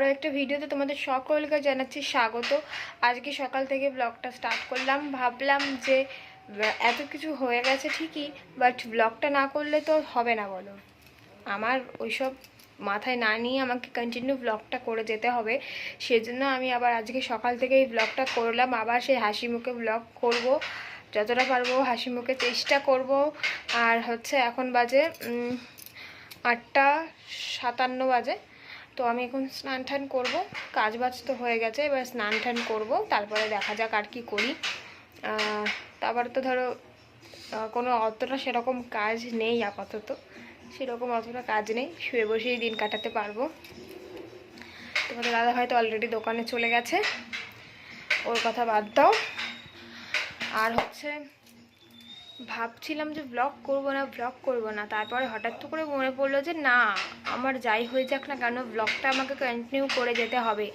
আরও একটা ভিডিওতে তোমাদের সকলকে জানাচ্ছি স্বাগত। আজকে সকাল থেকে ব্লগটা স্টার্ট করলাম। ভাবলাম যে এত কিছু হয়ে গেছে ঠিকই বাট ব্লগটা না করলে তো হবে না বলো। আমার ওইসব মাথায় না নিয়ে আমাকে কন্টিনিউ ব্লগটা করে যেতে হবে। সেজন্য আমি আবার আজকে সকাল থেকে এই ব্লগটা করলাম। আবার সেই হাসি মুখে ব্লগ করব। যতটা পারব হাসি মুখে চেষ্টা করব। আর হচ্ছে এখন বাজে আটটা সাতান্ন বাজে। তো আমি এখন স্নান টান করব। কাজ বাজ তো হয়ে গেছে, এবার স্নান টান করব, তারপরে দেখা যাক আর কি করি। তারপরে তো ধরো কোনো অতটা সেরকম কাজ নেই আপাতত। সেরকম অতটা কাজ নেই, শুয়ে বসেই দিন কাটাতে পারব। তোমাদের দাদা হয়তো অলরেডি দোকানে চলে গেছে। ওর কথা বাদ দাও। আর হচ্ছে ভাবছিলাম যে ব্লগ করব না ব্লগ করব না। তারপরে হঠাৎ করে মনে পড়ল যে না, আমার যাই হয়ে যাক না কেন ব্লগটা আমাকে কন্টিনিউ করে যেতে হবে।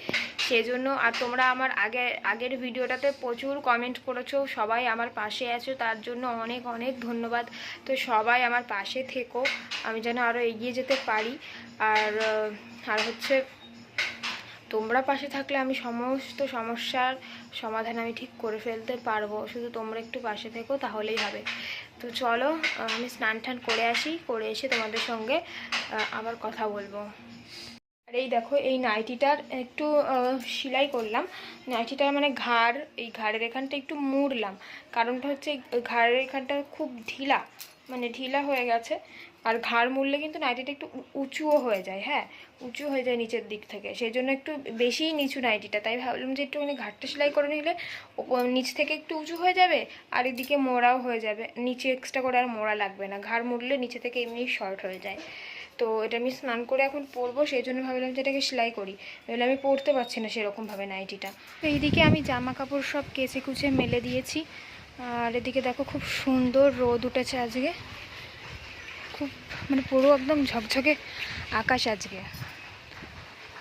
সেজন্য আর তোমরা আমার আগে, আগের ভিডিওটাতে প্রচুর কমেন্ট করেছ, সবাই আমার পাশে আছো, তার জন্য অনেক অনেক ধন্যবাদ। তো সবাই আমার পাশে থেকো, আমি যেন আরও এগিয়ে যেতে পারি। আর আর হচ্ছে তোমরা পাশে থাকলে আমি সমস্ত সমস্যার সমাধান আমি ঠিক করে ফেলতে পারব। শুধু তোমরা একটু পাশে থেকো, তাহলেই হবে। তো চলো আমি স্নান টান করে আসি, করে এসে তোমাদের সঙ্গে আবার কথা বলব। আর এই দেখো, এই নাইটিটার একটু সেলাই করলাম। নাইটিটার মানে ঘাড়, এই ঘাড়ের এখানটা একটু মুড়লাম। কারণটা হচ্ছে ঘাড়ের এখানটা খুব ঢিলা মানে ঢিলা হয়ে গেছে। আর ঘাড় মুড়লে কিন্তু নাইটিটা একটু উঁচুও হয়ে যায় হ্যাঁ? উঁচু হয়ে যায় নিচের দিক থেকে। সেই জন্য একটু বেশিই নিচু নাইটিটা। তাই ভাবলাম যে একটুখানি ঘাটটা সেলাই করে নিলে নিচ থেকে একটু উঁচু হয়ে যাবে, আর এদিকে মোড়াও হয়ে যাবে। নিচে এক্সট্রা করে আর মোড়া লাগবে না। ঘাড় মুড়লে নিচে থেকে এমনি শর্ট হয়ে যায়। তো এটা আমি স্নান করে এখন পরবো, সেই জন্য ভাবলাম যে এটাকে সেলাই করি। নাহলে আমি পরতে পারছি না সেরকমভাবে নাইটিটা। তো এইদিকে আমি জামা কাপড় সব কেচে কুচে মেলে দিয়েছি। আর এদিকে দেখো খুব সুন্দর রোদ উঠেছে আজকে। খুব মানে পুরো একদম ঝকঝকে আকাশ আজকে।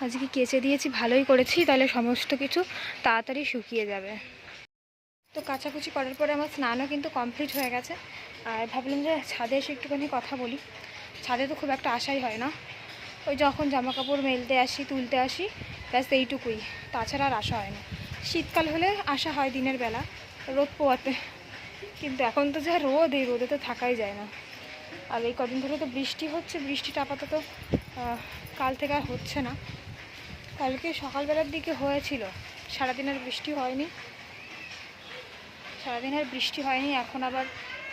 আজকে কেচে দিয়েছি, ভালোই করেছি, তাহলে সমস্ত কিছু তাড়াতাড়ি শুকিয়ে যাবে। তো কাচাকুচি করার পরে আমার স্নানও কিন্তু কমপ্লিট হয়ে গেছে। আর ভাবলাম যে ছাদে এসে একটুখানি কথা বলি। ছাদে তো খুব একটা আশাই হয় না। ওই যখন জামা কাপড় মেলতে আসি, তুলতে আসি, ব্যাস এইটুকুই। তাছাড়া আর আশা হয় না। শীতকাল হলে আসা হয় দিনের বেলা, রোদ পোয়াতে কিন্তু এখন তো যা রোদ, এই রোদে তো থাকাই যায় না। আর এই কদিন ধরে তো বৃষ্টি হচ্ছে, বৃষ্টিটা আপাতত কাল থেকে আর হচ্ছে না। কালকে সকালবেলার দিকে হয়েছিল। সারাদিন আর বৃষ্টি হয়নি। সারাদিন আর বৃষ্টি হয়নি, এখন আবার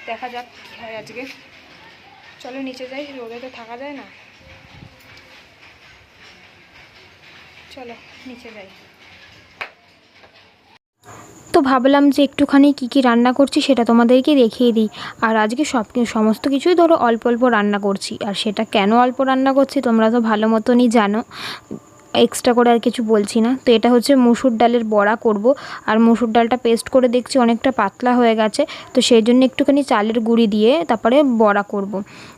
দেখা যাক কী হয় আজকে। চলো নিচে যাই, রোদে তো থাকা যায় না। চলো নিচে যাই। তো ভাবলাম যে একটুখানি কি কি রান্না করছি সেটা তোমাদেরকে দেখিয়ে দিই। আর আজকে সব সমস্ত কিছুই ধরো অল্প অল্প রান্না করছি। আর সেটা কেন অল্প রান্না করছি তোমরা তো ভালো মতনই জানো। এক্সট্রা করে আর কিছু বলছি না। তো এটা হচ্ছে মুসুর ডালের বড়া করব। আর মুসুর ডালটা পেস্ট করে দেখছি অনেকটা পাতলা হয়ে গেছে। তো সেই জন্য একটুখানি চালের গুঁড়ি দিয়ে তারপরে বড়া করব।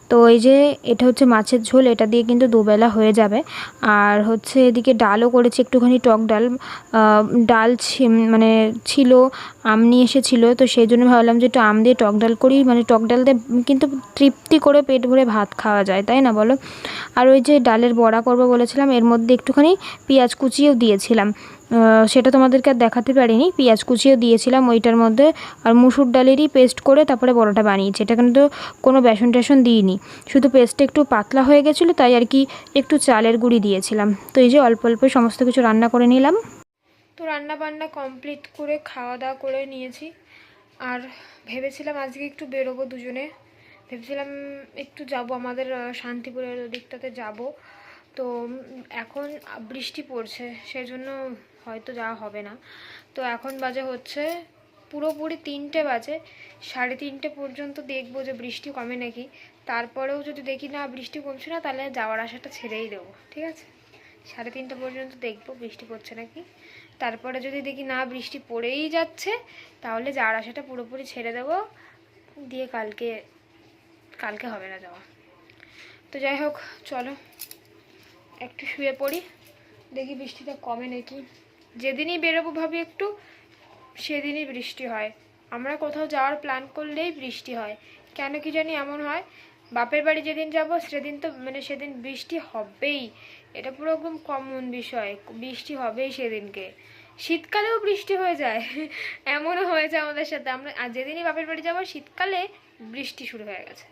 তো এই যে এটা হচ্ছে মাছের ঝোল, এটা দিয়ে কিন্তু দুবেলা হয়ে যাবে। আর হচ্ছে এদিকে ডালও করেছি, একটুখানি টক ডাল। ডাল মানে ছিল, আম নিয়ে এসেছিল, তো সেই জন্য ভাবলাম যে একটু আম দিয়ে টক ডাল করি। মানে টক ডাল দিয়ে কিন্তু তৃপ্তি করে পেট ভরে ভাত খাওয়া যায়, তাই না বলো? আর ওই যে ডালের বড়া করব বলেছিলাম, এর মধ্যে একটুখানি পেঁয়াজ কুচিয়েও দিয়েছিলাম। সেটা তোমাদেরকে আর দেখাতে পারিনি। পেঁয়াজ কুচিও দিয়েছিলাম ওইটার মধ্যে আর মুসুর ডালেরই পেস্ট করে তারপরে বড়াটা বানিয়েছি। এটা কিন্তু কোনো বেসন টেসন দিইনি। শুধু পেস্টটা একটু পাতলা হয়ে গেছিল, তাই আর কি একটু চালের গুঁড়ি দিয়েছিলাম। তো এই যে অল্প অল্প সমস্ত কিছু রান্না করে নিলাম। তো রান্না বান্না কমপ্লিট করে খাওয়া দাওয়া করে নিয়েছি। আর ভেবেছিলাম আজকে একটু বেরোবো দুজনে। ভেবেছিলাম একটু যাব, আমাদের শান্তিপুরের ওদিকটাতে যাব। তো এখন বৃষ্টি পড়ছে, সেজন্য হয়তো যাওয়া হবে না। তো এখন বাজে হচ্ছে পুরোপুরি তিনটে বাজে। সাড়ে তিনটে পর্যন্ত দেখব যে বৃষ্টি কমে নাকি। তারপরেও যদি দেখি না বৃষ্টি কমছে না, তাহলে যাওয়ার আশাটা ছেড়েই দেবো, ঠিক আছে? সাড়ে তিনটে পর্যন্ত দেখব বৃষ্টি পড়ছে নাকি। তারপরে যদি দেখি না বৃষ্টি পড়েই যাচ্ছে, তাহলে যাওয়ার আশাটা পুরোপুরি ছেড়ে দেবো। দিয়ে কালকে কালকে হবে না যাওয়া। তো যাই হোক, চলো। একটু শুয়ে পড়ি, দেখি বৃষ্টিটা কমে নাকি। যেদিনই বেরোবো ভাবি একটু, সেদিনই বৃষ্টি হয়। আমরা কোথাও যাওয়ার প্ল্যান করলেই বৃষ্টি হয়। কেন কি জানি এমন হয়, বাপের বাড়ি যেদিন যাব সেদিন তো মানে সেদিন বৃষ্টি হবেই। এটা পুরো একদম কমন বিষয়, বৃষ্টি হবেই সেদিনকে। শীতকালেও বৃষ্টি হয়ে যায়, এমনও হয়েছে আমাদের সাথে। আমরা, আর যেদিনই বাপের বাড়ি যাব শীতকালে বৃষ্টি শুরু হয়ে গেছে।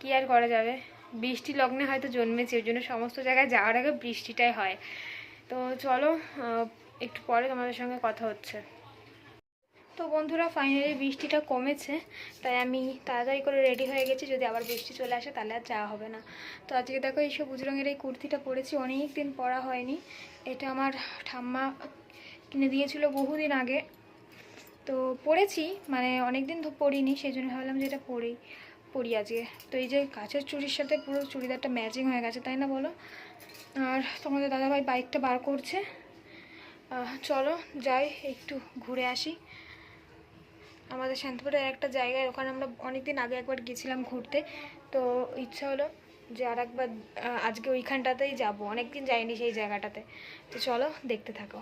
কি আর করা যাবে? বৃষ্টি লগ্নে হয়তো জন্মেছে, ওই জন্য সমস্ত জায়গায় যাওয়ার আগে বৃষ্টিটাই হয়। তো চলো একটু পরে তোমাদের সঙ্গে কথা হচ্ছে। তো বন্ধুরা ফাইনালি বৃষ্টিটা কমেছে, তাই আমি তাড়াতাড়ি করে রেডি হয়ে গেছি। যদি আবার বৃষ্টি চলে আসে, তাহলে আর যাওয়া হবে না। তো আজকে দেখো, এই সবুজ রঙের এই কুর্তিটা পরেছি অনেক দিন পরা হয়নি। এটা আমার ঠাম্মা কিনে দিয়েছিল বহুদিন আগে। তো পরেছি মানে অনেক দিন পরিনি সেই জন্য ভাবলাম যে এটা পরি পরি আজকে। তো এই যে কাছের চুড়ির সাথে পুরো চুড়িদারটা ম্যাচিং হয়ে গেছে, তাই না বলো? আর তোমাদের দাদাভাই বাইকটা বার করছে। চলো, যাই, একটু ঘুরে আসি। আমাদের শান্তিপুরের একটা জায়গায়, ওখানে আমরা অনেক দিন আগে একবার গেছিলাম ঘুরতে। তো ইচ্ছা হলো যে আর একবার আজকে ওইখানটাতেই যাব। অনেক দিন যাইনি সেই জায়গাটাতে। তো চলো, দেখতে থাকো।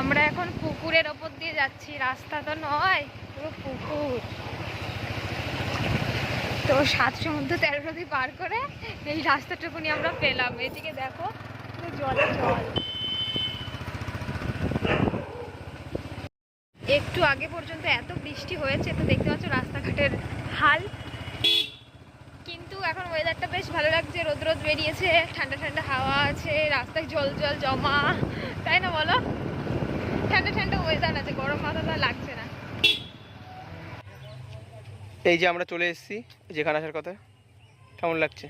আমরা এখন পুকুরের ওপর দিয়ে যাচ্ছি। রাস্তা তো নয়, পুরো পুকুর। তো সাত সমুদ্র তেরো নদী পার করে এই রাস্তাটুকুনি আমরা পেলাম। এদিকে দেখো জলে জল। একটু আগে পর্যন্ত এত বৃষ্টি হয়েছে তো দেখতে পাচ্ছ রাস্তাঘাটের হাল। কিন্তু এখন ওয়েদারটা বেশ ভালো লাগছে রোদ রোদ বেরিয়েছে ঠান্ডা ঠান্ডা হাওয়া আছে রাস্তায় জল জল জমা। তাই না বলো? ঠান্ডা ঠান্ডা ওয়েদার আছে গরম মাথা লাগছে না। এই যে আমরা চলে এসেছি যেখানে আসার কথা। কেমন লাগছে?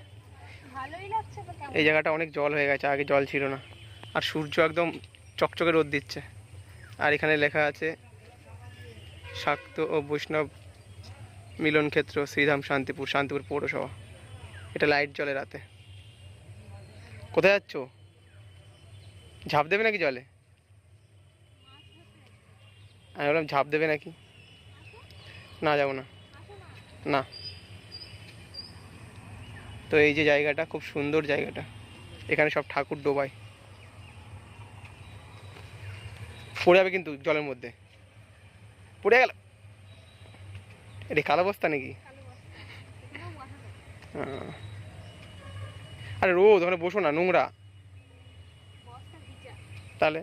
এই জায়গাটা অনেক জল হয়ে গেছে আগে জল ছিল না। আর সূর্য একদম চকচকে রোদ দিচ্ছে। আর এখানে লেখা আছে শাক্ত ও বৈষ্ণব মিলন ক্ষেত্র, শ্রীধাম, শান্তিপুর শান্তিপুর পৌরসভা। এটা লাইট জলে রাতে। কোথায় যাচ্ছ? ঝাঁপ দেবে নাকি জলে? আমি বললাম, ঝাঁপ দেবে নাকি? না, যাব না। না। তো এই যে জায়গাটা, খুব সুন্দর জায়গাটা। এখানে সব ঠাকুর ডোবায়। পড়ে যাবে কিন্তু জলের মধ্যে। পড়ে গেল? এটা কালো বস্তা নাকি? আরে রোদ, ওখানে বসো না, নোংরা। তাহলে?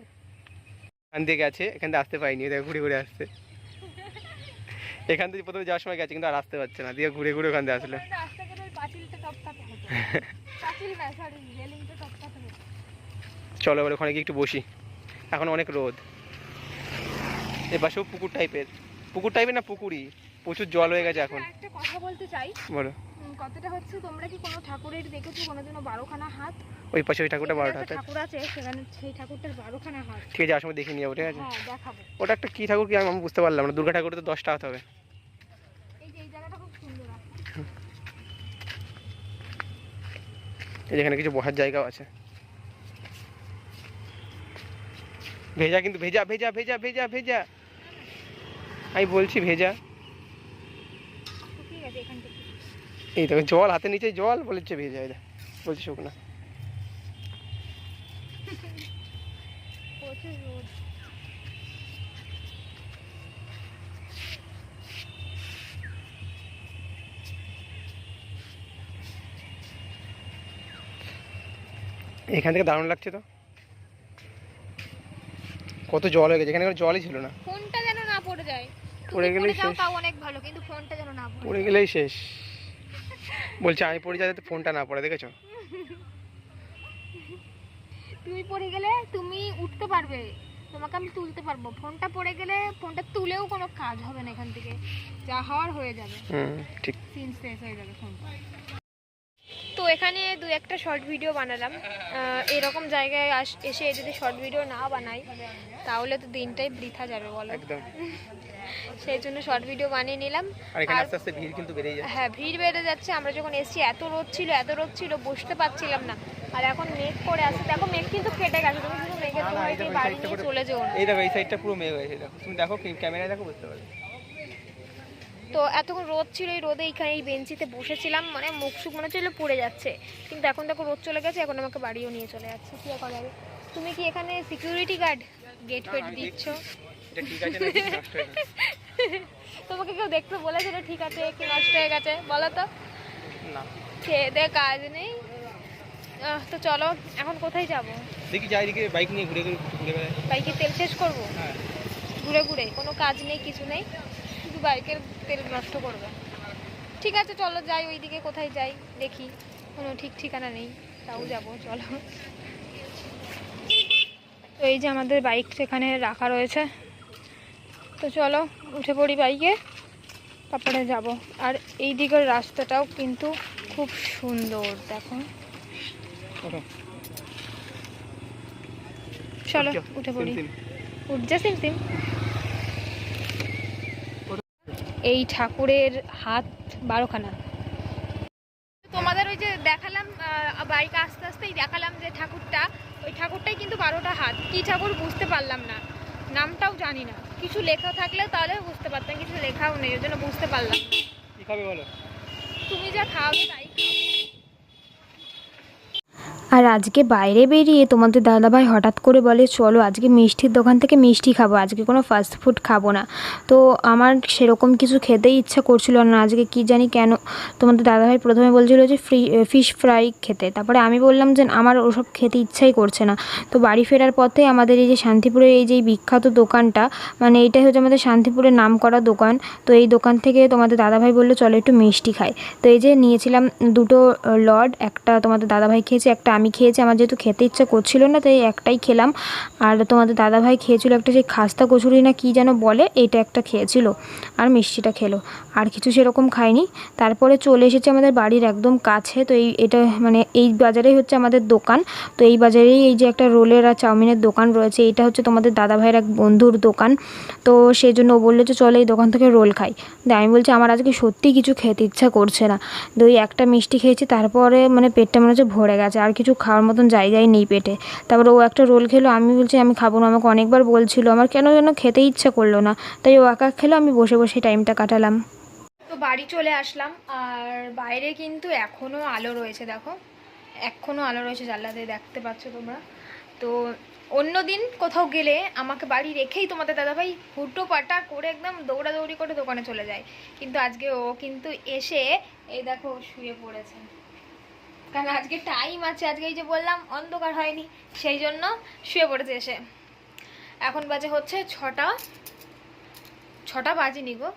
এখান দিয়ে গেছে, এখান থেকে আসতে পারিনি দেখো ঘুরে ঘুরে আসছে। এখান থেকে প্রথমে যাওয়ার সময় গেছে, কিন্তু আর আসতে পারছে না, দিয়ে ঘুরে ঘুরে ওখান থেকে আসলে। চলো এবার ওখানে গিয়ে একটু বসি। এখন অনেক রোদ। এ পাশেও পুকুর টাইপের পুকুর টাইপের না পুকুরই। প্রচুর জল হয়ে গেছে এখন। একটা কথা বলতে চাই। বলো। কথাটা হচ্ছে তোমরা কি কোনো ঠাকুরের দেখেছ কোনোদিনও বারোখানা হাত? ওই পাশে ওই ঠাকুরটা বারোটা হাতে ঠাকুর আছে সেখানে সেই ঠাকুরটার বারোখানা হাত। ঠিক আছে যাওয়ার সময় দেখে নিয়ে যাব ঠিক আছে? হ্যাঁ দেখাবো। ওটা একটা কী ঠাকুর কি আমি বুঝতে পারলাম না। দুর্গা ঠাকুর তো দশটা হাত হবে। এই যে এই জায়গাটা খুব সুন্দর আছে। এই যেখানে কিছু বসার জায়গাও আছে। ভেজা কিন্তু ভেজা ভেজা ভেজা ভেজা ভেজা। আমি বলছি ভেজা। এই দেখো জল হাতে নিচে জল বলেছে ভেজা বলছি বলছে শুকনা। এখান থেকে দারুণ লাগছে তো। কত জল হয়ে গেছে এখানে কোনো জলই ছিল না। ফোনটা যেন না পড়ে যায়। পড়ে গেলেই শেষ। তাও অনেক ভালো কিন্তু ফোনটা যেন না পড়ে পড়ে গেলেই শেষ। বলছে আমি পড়ে যাতে ফোনটা না পড়ে দেখেছ? তুমি পড়ে গেলে তুমি উঠতে পারবে। তোমাকে আমি তুলতে পারব। ফোনটা পড়ে গেলে ফোনটা তুলেও কোনো কাজ হবে না এখান থেকে। যা হওয়ার হয়ে যাবে। হুম ঠিক। সিন শেষ হয়ে যাবে ফোনটা। তো এখানে দু একটা শর্ট ভিডিও বানালাম। এরকম জায়গায় এসে যদি শর্ট ভিডিও না বানাই তাহলে তো দিনটাই বৃথা যাবে বলো। একদম। সেই জন্য শর্ট ভিডিও বানিয়ে নিলাম। আর আস্তে আস্তে ভিড় কিন্তু যাচ্ছে। হ্যাঁ ভিড় বেড়ে যাচ্ছে। আমরা যখন এসছি এত রোদ ছিল এত রোদ ছিল বসতে পারছিলাম না। আর এখন মেঘ করে আসছে। দেখো মেঘ কিন্তু কেটে গেছে। তুমি শুধু মেঘের বাড়ি নিয়ে চলে যেও না। এই দেখো এই সাইডটা পুরো মেঘ হয়েছে দেখো তুমি দেখো ক্যামেরায় দেখো বুঝতে পারবে। তো এতক্ষণ রোদ ছিল এই রোদে এইখানে এই বেঞ্চিতে বসেছিলাম মানে মুখ সুখ মনে হচ্ছিল পড়ে যাচ্ছে। কিন্তু এখন দেখো রোদ চলে গেছে এখন আমাকে বাড়িও নিয়ে চলে যাচ্ছে। কি করা যাবে? তুমি কি এখানে সিকিউরিটি গার্ড গেট ফেট দিচ্ছ? তোমাকে কেউ দেখতে বলেছিল ঠিক আছে কি নষ্ট হয়ে গেছে? বলো তো। খেয়ে দে কাজ নেই। তো চলো এখন কোথায় যাব? দেখি যাই দিকে বাইক নিয়ে ঘুরে ঘুরে বাইকে তেল শেষ করব? হ্যাঁ। ঘুরে ঘুরে কোনো কাজ নেই কিছু নেই? বাইকের তেল নষ্ট করবে। ঠিক আছে চলো যাই ওইদিকে কোথায় যাই দেখি। কোনো ঠিক ঠিকানা নেই তাও যাব চলো। তো এই যে আমাদের বাইক সেখানে রাখা রয়েছে। তো চলো উঠে পড়ি বাইকে তারপরে যাব। আর এই দিকের রাস্তাটাও কিন্তু খুব সুন্দর দেখো। চলো উঠে পড়ি। উঠছে সিম সিম। এই ঠাকুরের হাত বারোখানা। তোমাদের ওই যে দেখালাম বাইকে আস্তে আস্তেই দেখালাম যে ঠাকুরটা ওই ঠাকুরটাই কিন্তু বারোটা হাত। কি ঠাকুর বুঝতে পারলাম না। নামটাও জানি না। কিছু লেখা থাকলেও তাহলে বুঝতে পারতাম কিছু লেখাও নেই ওই জন্য বুঝতে পারলাম না। তুমি যা খাওয়াবে তাই আর আজকে বাইরে বেরিয়ে তোমাদের দাদাভাই হঠাৎ করে বলে, চলো আজকে মিষ্টির দোকান থেকে মিষ্টি খাব, আজকে কোনো ফাস্ট ফুড খাব না। তো আমার সেরকম কিছু খেতেই ইচ্ছা করছিল না। আজকে কি জানি কেন তোমাদের দাদাভাই প্রথমে বলছিল যে, ফ্রি ফিশ ফ্রাই খেতে। তারপরে আমি বললাম যে, আমার ওসব খেতে ইচ্ছাই করছে না। তো বাড়ি ফেরার পথে আমাদের এই যে শান্তিপুরের এই যে বিখ্যাত দোকানটা মানে এইটাই হচ্ছে আমাদের শান্তিপুরের নাম করা দোকান। তো এই দোকান থেকে তোমাদের দাদাভাই বলল, চলো একটু মিষ্টি খাই। তো এই যে নিয়েছিলাম দুটো লড একটা তোমাদের দাদাভাই খেয়েছে, একটা আমি খেয়েছি, আমার যেহেতু খেতে ইচ্ছা করছিল না, তাই একটাই খেলাম। আর তোমাদের দাদাভাই খেয়েছিল একটা সেই খাস্তা কচুরি না কী যেন বলে এইটা একটা খেয়েছিল আর মিষ্টিটা খেলো। আর কিছু সেরকম খাইনি। তারপরে চলে এসেছে আমাদের বাড়ির একদম কাছে, তো এই, এটা মানে এই বাজারেই হচ্ছে আমাদের দোকান। তো এই বাজারেই এই যে একটা রোলের আর চাউমিনের দোকান রয়েছে, এটা হচ্ছে তোমাদের দাদাভাইয়ের এক বন্ধুর দোকান। তো সেই জন্য বলল যে, চলো এই দোকান থেকে রোল খাই। দিয়ে আমি বলছি, আমার আজকে সত্যি কিছু খেতে ইচ্ছা করছে না। তো একটা মিষ্টি খেয়েছি, তারপরে মানে পেটটা মনে হচ্ছে ভরে গেছে, আর কিছু খাওয়ার মতন জায়গাই নেই পেটে। তারপর ও একটা রোল খেলো, আমি বলছি, আমি খাব না। আমাকে অনেকবার বলছিল, আমার কেন যেন খেতে ইচ্ছা করল না। তাই ও একা খেলো, আমি বসে বসে টাইমটা কাটালাম। তো বাড়ি চলে আসলাম, আর বাইরে কিন্তু এখনও আলো রয়েছে, দেখো। এখনও আলো রয়েছে জানলাতে দেখতে পাচ্ছ তোমরা। তো অন্য দিন কোথাও গেলে আমাকে বাড়ি রেখেই তোমাদের দাদাভাই হুটো পাটা করে একদম দৌড়াদৌড়ি করে দোকানে চলে যায়। কিন্তু আজকে ও কিন্তু এসে, এই দেখো, শুয়ে পড়েছে। কারণ আজকে টাইম আছে আজকে এই যে বললাম অন্ধকার হয়নি সেই জন্য শুয়ে পড়েছে এসে। এখন বাজে হচ্ছে ছটা ছটা বাজেনি গো।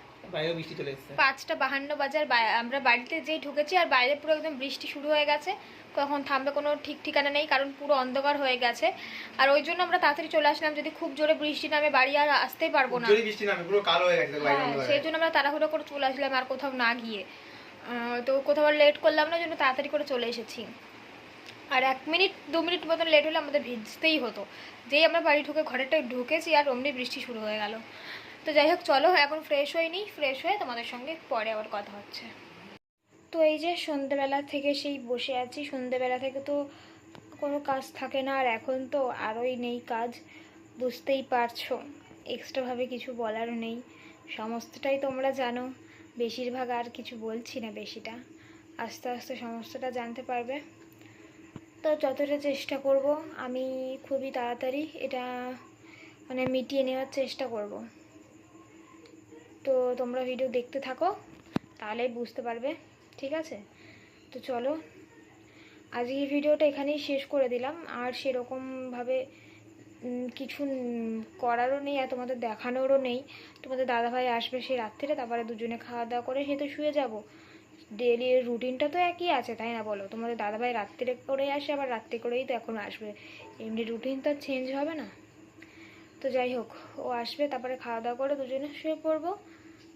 পাঁচটা বাহান্ন বাজার আমরা বাড়িতে যেই ঢুকেছি আর বাইরে পুরো একদম বৃষ্টি শুরু হয়ে গেছে। কখন থামবে কোনো ঠিক ঠিকানা নেই কারণ পুরো অন্ধকার হয়ে গেছে। আর ওই জন্য আমরা তাড়াতাড়ি চলে আসলাম যদি খুব জোরে বৃষ্টি নামে বাড়ি আর আসতেই পারব না। হয়ে সেই জন্য আমরা তাড়াহুড়ো করে চলে আসলাম আর কোথাও না গিয়ে। তো কোথাও লেট করলাম না, জন্য তাড়াতাড়ি করে চলে এসেছি। আর এক মিনিট, দু মিনিট মতন লেট হলে আমাদের ভিজতেই হতো। যেই আমরা বাড়ি ঢুকে ঘরেটা ঢুকেছি, আর অমনি বৃষ্টি শুরু হয়ে গেল। তো যাই হোক, চলো, এখন ফ্রেশ হয়ে নিই ফ্রেশ হয়ে তোমাদের সঙ্গে পরে আবার কথা হচ্ছে। তো এই যে সন্ধেবেলা থেকে সেই বসে আছি, সন্ধেবেলা থেকে তো কোনো কাজ থাকে না, আর এখন তো আরোই নেই কাজ, বুঝতেই পারছ। এক্সট্রাভাবে কিছু বলারও নেই। সমস্তটাই তোমরা জানো। বেশিরভাগ আর কিছু বলছি না বেশিটা। আস্তে আস্তে সমস্তটা জানতে পারবে। তো যতটা চেষ্টা করব, আমি খুবই তাড়াতাড়ি এটা মানে মিটিয়ে নেওয়ার চেষ্টা করব। তো তোমরা ভিডিও দেখতে থাকো তাহলেই বুঝতে পারবে, ঠিক আছে? তো চলো আজকে এই ভিডিওটা এখানেই শেষ করে দিলাম। আর সেরকমভাবে কিছু করারও নেই আর তোমাদের দেখানোরও নেই। তোমাদের দাদাভাই আসবে সেই রাত্রিরে, তারপরে দুজনে খাওয়া দাওয়া করে সে তো শুয়ে যাব। ডেলি রুটিনটা তো একই আছে, তাই না বলো? তোমাদের দাদাভাই রাত্রিরে করেই আসে, আবার রাত্রি করেই তো এখন আসবে। এমনি রুটিন তো চেঞ্জ হবে না। তো যাই হোক, ও আসবে, তারপরে খাওয়া দাওয়া করে দুজনে শুয়ে পড়ব।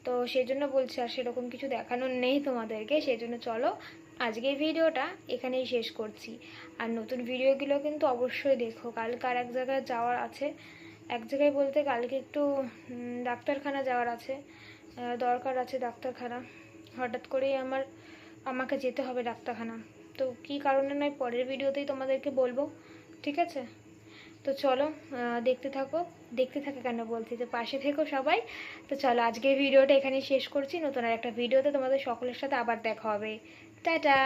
তো সেই জন্য বলছি, আর সেরকম কিছু দেখানোর নেই তোমাদেরকে, সেই জন্য চলো আজকে এই ভিডিওটা এখানেই শেষ করছি। আর নতুন ভিডিওগুলো কিন্তু অবশ্যই দেখো। কালকে আর এক জায়গায় যাওয়ার আছে? এক জায়গায় বলতে কালকে একটু ডাক্তারখানা যাওয়ার আছে। দরকার আছে ডাক্তারখানা। হঠাৎ করেই আমার, আমাকে যেতে হবে ডাক্তারখানা। তো কী কারণে নয়, পরের ভিডিওতেই তোমাদেরকে বলব। ঠিক আছে? তো চলো দেখতে থাকো। দেখতে থাকো কেন বলছি? তো পাশে থেকো সবাই। তো চলো, আজকের ভিডিওটা এখানেই শেষ করছি। নতুন আর একটা ভিডিওতে তোমাদের সকলের সাথে আবার দেখা হবে। টাটা